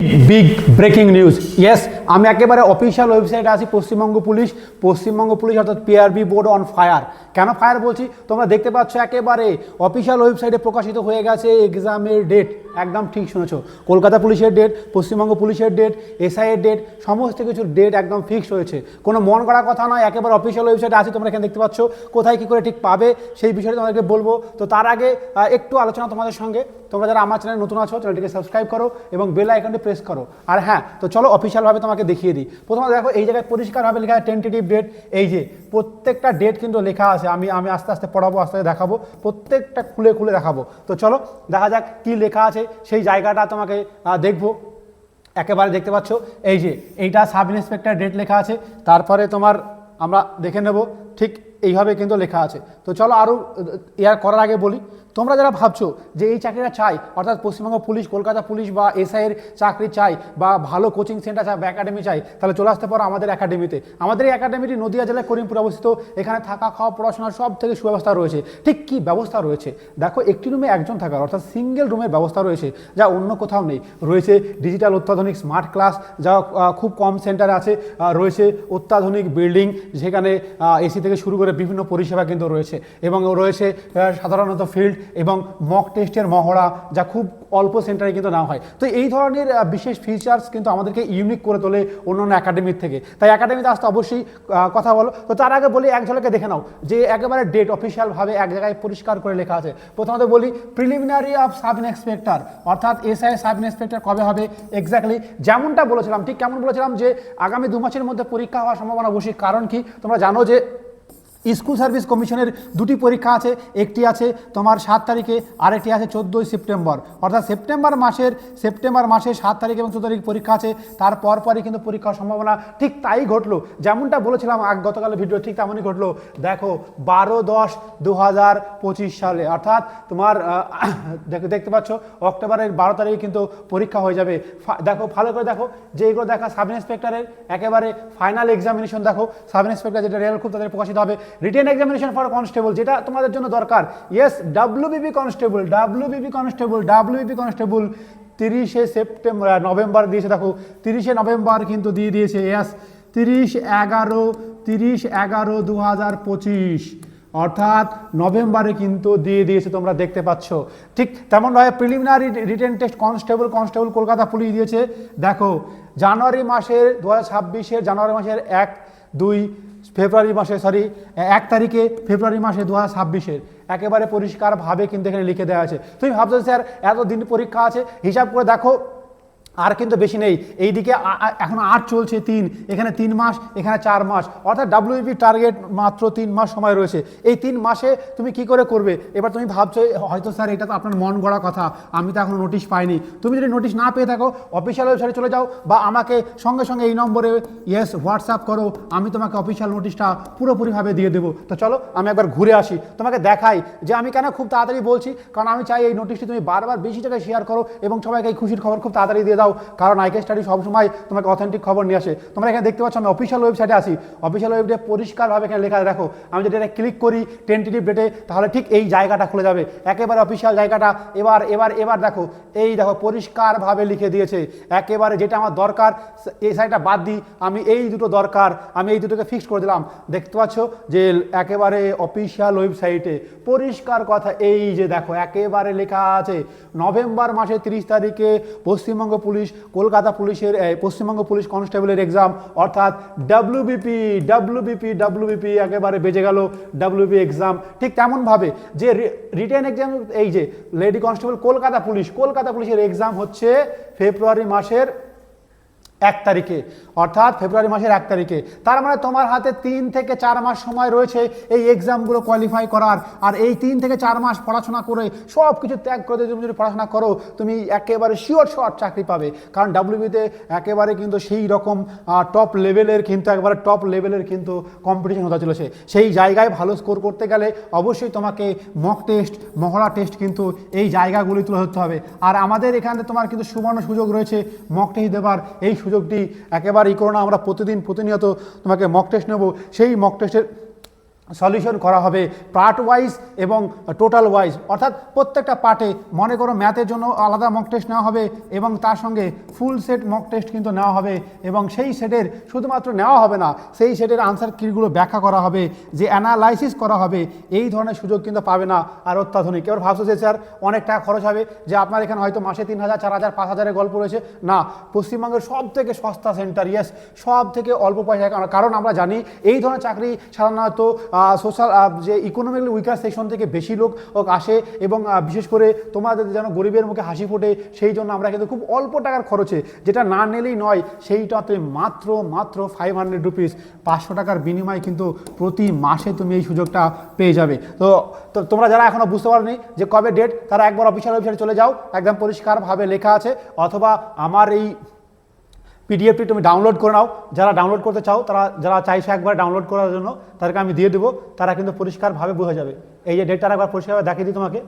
Big breaking news yes আমি একেবারে official ওয়েবসাইটে আছি, পশ্চিমবঙ্গ পুলিশ। পশ্চিমবঙ্গ পুলিশ অর্থাৎ পিআরবি বোর্ড অন ফায়ার কেন ফায়ার বলছি? তোমরা দেখতে পাচ্ছ একেবারে অফিসিয়াল ওয়েবসাইটে প্রকাশিত হয়ে গেছে এক্সামের ডেট একদম ঠিক শুনেছো। কলকাতা পুলিশের ডেট পশ্চিমবঙ্গ পুলিশের ডেট এসআইয়ের ডেট সমস্ত কিছুর ডেট একদম ফিক্সড হয়েছে কোনো মন করা কথা নয়, একেবারে অফিসিয়াল ওয়েবসাইটে আছে, তোমরা এখানে দেখতে পাচ্ছ কোথায় কী করে ঠিক পাবে, সেই বিষয়ে তোমাদেরকে বলব। তো তার আগে একটু আলোচনা তোমাদের সঙ্গে। তোমরা যারা আমার চ্যানেল নতুন আছো চ্যানেলটিকে সাবস্ক্রাইব করো এবং বেল আইকনটি প্রেস করো। আর হ্যাঁ তো চলো অফিসিয়ালভাবে তোমাকে দেখিয়ে দিই। প্রথমে দেখো, এই জায়গায় পরিষ্কারভাবে লেখা টেন্টেটিভ ডেট এই যে, প্রত্যেকটা ডেট কিন্তু লেখা আছে। আমি আমি আস্তে আস্তে পড়াবো, আস্তে আস্তে দেখাবো। প্রত্যেকটা খুলে খুলে দেখাবো। তো চলো, দেখা যাক কী লেখা আছে সেই জায়গাটা তোমাকে দেখব। একেবারে দেখতে পাচ্ছ, এই যে, এইটা সাব ইন্সপেক্টর ডেট লেখা আছে, তারপরে তোমার আমরা দেখে নেব, ঠিক এইভাবে কিন্তু লেখা আছে। তো চলো আরও ইয়ার করার আগে বলি তোমরা যারা ভাবছ যে এই চাকরিটা চাই, অর্থাৎ পশ্চিমবঙ্গ পুলিশ, কলকাতা পুলিশ বা এসআইয়ের চাকরি চাই বা ভালো কোচিং সেন্টার চাই বা একাডেমি চাই, তাহলে চলে আসতে পারো আমাদের একাডেমিতে আমাদের এই একাডেমিটি নদিয়া জেলায় করিমপুর অবস্থিত। এখানে থাকা, খাওয়া পড়াশোনার সব থেকে সুব্যবস্থা রয়েছে। ঠিক কি ব্যবস্থা রয়েছে? দেখো, একটি রুমে একজন থাকার, অর্থাৎ সিঙ্গেল রুমের ব্যবস্থা রয়েছে, যা অন্য কোথাও নেই। রয়েছে ডিজিটাল অত্যাধুনিক স্মার্ট ক্লাস যা খুব কম সেন্টার আছে। রয়েছে অত্যাধুনিক বিল্ডিং যেখানে এসি থেকে শুরু করে বিভিন্ন পরিষেবা কিন্তু রয়েছে। এবং রয়েছে সাধারণত ফিল্ড এবং মক টেস্টের মহড়া যা খুব অল্প সেন্টারে কিন্তু না হয়। তো এই ধরনের বিশেষ ফিচার্স কিন্তু আমাদেরকে ইউনিক করে তোলে অন্যান্য একাডেমির থেকে। তাই একাডেমিতে আসতে অবশ্যই কথা বলো। তো তার আগে বলি এক ঝলকে দেখে নাও যে একেবারে ডেট অফিসিয়ালভাবে এক জায়গায় পরিষ্কার করে লেখা আছে। প্রথমত বলি প্রিলিমিনারি অফ সাব ইন্সপেক্টর অর্থাৎ এসআই সাব ইন্সপেক্টর কবে হবে? এক্স্যাক্টলি যেমনটা বলেছিলাম, ঠিক কেমন বলেছিলাম যে আগামী দু মাসের মধ্যে পরীক্ষা হওয়ার সম্ভাবনা বেশি। কারণ কি? তোমরা জানো যে স্কুল সার্ভিস কমিশনের দুটি পরীক্ষা আছে, একটি আছে তোমার সাত তারিখে, আরেকটি আছে চোদ্দোই সেপ্টেম্বর। অর্থাৎ সেপ্টেম্বর মাসের সেপ্টেম্বর মাসের সাত তারিখ এবং চোদ্দ তারিখ পরীক্ষা আছে, তার পরপরই কিন্তু পরীক্ষার সম্ভাবনা ঠিক তাই ঘটলো। যেমনটা বলেছিলাম গতকালের ভিডিও ঠিক তেমনই ঘটলো। দেখো, বারো দশ দু হাজার পঁচিশ সালে, অর্থাৎ তোমার দেখ- দেখতে পাচ্ছ, অক্টোবরের বারো তারিখে কিন্তু পরীক্ষা হয়ে যাবে। দেখো, ভালো করে দেখো যে এগুলো দেখা সাব ইন্সপেক্টরের একেবারে ফাইনাল এক্সামিনেশন দেখো। সাব ইন্সপেক্টর যেটা রেল খুব তাদের প্রকাশিত হবে। রিটেন এক্সামিনেশন ফর কনস্টেবল যেটা তোমাদের জন্য দরকার। Yes WBP constable WBP constable WBP constable তিরিশে সেপ্টেম্বর নভেম্বর দিয়েছে, দেখো, তিরিশে নভেম্বর কিন্তু দিয়ে দিয়েছে ইয়াস তিরিশ এগারো তিরিশ এগারো দু হাজার পঁচিশ, অর্থাৎ নভেম্বরে কিন্তু দিয়ে দিয়েছে, তোমরা দেখতে পাচ্ছ। ঠিক তেমনভাবে preliminary written test constable constable Kolkata police দিয়েছে। দেখো, জানুয়ারি মাসের, দু হাজার ছাব্বিশের জানুয়ারি মাসের এক, দুই ফেব্রুয়ারি মাসে সরি এক তারিখে ফেব্রুয়ারি মাসে দু হাজার ছাব্বিশের। একেবারে পরিষ্কারভাবে কিন্তু এখানে লিখে দেওয়া আছে। তুমি ভাবছ স্যার এত দিন পরীক্ষা আছে, হিসাব করে দেখো আর কিন্তু বেশি নেই। এইদিকে আ- আ- এখন আট চলছে তিন। এখানে তিন মাস, এখানে চার মাস। অর্থাৎ ডাব্লিউপি টার্গেট মাত্র তিন মাস সময় রয়েছে। এই তিন মাসে তুমি কি করে করবে? এবার তুমি ভাবছ হয়তো স্যার, এটা তো আপনার মন গড়া কথা। আমি তো এখনও নোটিশ পাইনি। তুমি যদি নোটিশ না পেয়ে থাকো অফিসিয়াল ওয়েবসাইটে চলে যাও বা আমাকে সঙ্গে সঙ্গে এই নম্বরে ইয়েস হোয়াটসঅ্যাপ করো। আমি তোমাকে অফিসিয়াল নোটিশটা পুরোপুরিভাবে দিয়ে দেবো। তো চলো, আমি একবার ঘুরে আসি। তোমাকে দেখাই যে আমি কেন খুব তাড়াতাড়ি বলছি। কারণ আমি চাই এই নোটিশটি তুমি বারবার বেশি জায়গায় শেয়ার করো এবং সবাইকে এই খুশির খবর খুব তাড়াতাড়ি দিয়ে দাও, কারণ আইকে স্টাডি সবসময় তোমাকে অথেন্টিক খবর নিয়ে আসে। তোমরা এখানে দেখতে পাচ্ছ, আমি অফিসিয়াল ওয়েবসাইটে আসি অফিসিয়াল ওয়েবসাইটে পরিষ্কারভাবে এখানে লেখা দেখো, আমি যদি এটা ক্লিক করি টেন্টেটিভ ডেটে তাহলে ঠিক এই জায়গাটা খুলে যাবে। একেবারে অফিসিয়াল জায়গাটা, এবার এবার এবার দেখো, এই দেখো, পরিষ্কারভাবে লিখে দিয়েছে। একেবারে যেটা আমার দরকার, এই সাইডটা বাদ দিই, আমি এই দুটো দরকার, আমি এই দুটোকে ফিক্স করে দিলাম। দেখতে পাচ্ছ যে একেবারে অফিসিয়াল ওয়েবসাইটে পরিষ্কার কথা, এই যে দেখো, একেবারে লেখা আছে, নভেম্বর মাসের তিরিশ তারিখে পশ্চিমবঙ্গ পুলিশ, কলকাতা পুলিশের পশ্চিমবঙ্গ পুলিশ কনস্টেবলের এক্সাম অর্থাৎ ডাব্লিউবিপি ডাব্লিউবিপি ডাব্লিউবিপি একেবারে বেজে গেল ডাব্লিউবি এক্সাম ঠিক তেমনভাবে যে রিটার্ন এক্সাম এই যে lady constable Kolkata police, Kolkata পুলিশের এক্সাম হচ্ছে ফেব্রুয়ারি মাসের এক তারিখে, অর্থাৎ ফেব্রুয়ারি মাসের এক তারিখে। তার মানে তোমার হাতে তিন থেকে চার মাস সময় রয়েছে এই এক্সামগুলো কোয়ালিফাই করার। আর এই তিন থেকে চার মাস পড়াশোনা করে সব কিছু ত্যাগ করে তুমি যদি পড়াশোনা করো, তুমি একেবারে শিওর শর্ট চাকরি পাবে। কারণ ডাব্লিউবিতে একেবারে কিন্তু সেই রকম টপ লেভেলের কিন্তু একবারে টপ লেভেলের কিন্তু কম্পিটিশন হতে চলেছে। সেই জায়গায় ভালো স্কোর করতে গেলে অবশ্যই তোমাকে মক টেস্ট মহড়া টেস্ট কিন্তু এই জায়গাগুলি তুলে ধরতে হবে। আর আমাদের এখানে তোমার কিন্তু সুবর্ণ সুযোগ রয়েছে মক টেস্ট দেবার। এই সুযোগটি একেবারেই করো না আমরা প্রতিদিন প্রতিনিয়ত তোমাকে মক টেস্ট নেব। সেই মক টেস্টের সলিউশন করা হবে পার্ট ওয়াইজ এবং টোটাল ওয়াইজ। অর্থাৎ প্রত্যেকটা পার্টে মনে করো ম্যাথের জন্য আলাদা মক টেস্ট নেওয়া হবে এবং তার সঙ্গে ফুল সেট মক টেস্ট কিন্তু নেওয়া হবে এবং সেই সেটের শুধুমাত্র নেওয়া হবে না, সেই সেটের আনসার কিগুলো ব্যাখ্যা করা হবে, যে অ্যানালাইসিস করা হবে, এই ধরনের সুযোগ কিন্তু পাবে না আর অত্যাধুনিক। এবার ভাবছ যে স্যার অনেক টাকা খরচ হবে, যে আপনার এখানে হয়তো মাসে তিন হাজার, চার হাজার, পাঁচ হাজারের গল্প রয়েছে। না, পশ্চিমবঙ্গের সব থেকে সস্তা সেন্টার ইয়েস সব থেকে অল্প কারণ- কারণ আমরা জানি এই ধরনের চাকরি সাধারণত সোশ্যাল যে ইকোনমিক্যালি উইকার সেকশন থেকে বেশি লোক আসে এবং বিশেষ করে তোমাদের যেন গরিবের মুখে হাসি ফোটে, সেই জন্য আমরা কিন্তু খুব অল্প টাকার খরচে, যেটা না নিলেই নয়, সেইটাতে মাত্র মাত্র ফাইভ হান্ড্রেড রুপিস পাঁচশো টাকার বিনিময়ে কিন্তু প্রতি মাসে তুমি এই সুযোগটা পেয়ে যাবে। তো তো তোমরা যারা এখনও বুঝতে পারোনি যে কবে ডেট তারা একবার অফিসিয়াল ওয়েবসাইটে চলে যাও, একদম পরিষ্কারভাবে লেখা আছে, অথবা আমার এই পিডিএফটি তুমি ডাউনলোড করে নাও। যারা ডাউনলোড করতে চাও, তারা যারা চাইছে একবার ডাউনলোড করার জন্য, তাদেরকে আমি দিয়ে দেবো, তারা কিন্তু পরিষ্কারভাবে বোঝা যাবে। এই যে ডেটটা একবার পরিষ্কারভাবে দেখিয়ে দিই তোমাকে।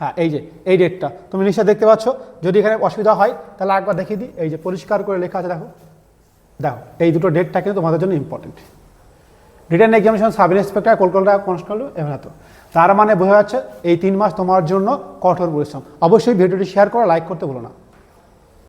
হ্যাঁ এই যে, এই ডেটটা তুমি নিশ্চয় দেখতে পাচ্ছ, যদি এখানে অসুবিধা হয়, তাহলে একবার দেখিয়ে দিই। এই যে পরিষ্কার করে লেখা আছে, দেখো। দেখো, এই দুটো ডেটটা কিন্তু তোমাদের জন্য important written examination sub inspector Kolkata constable এবার তো তার মানে বোঝা যাচ্ছে, এই তিন মাস তোমার জন্য কঠোর পরিশ্রম। অবশ্যই ভিডিওটি শেয়ার করো লাইক করতে ভুলো না।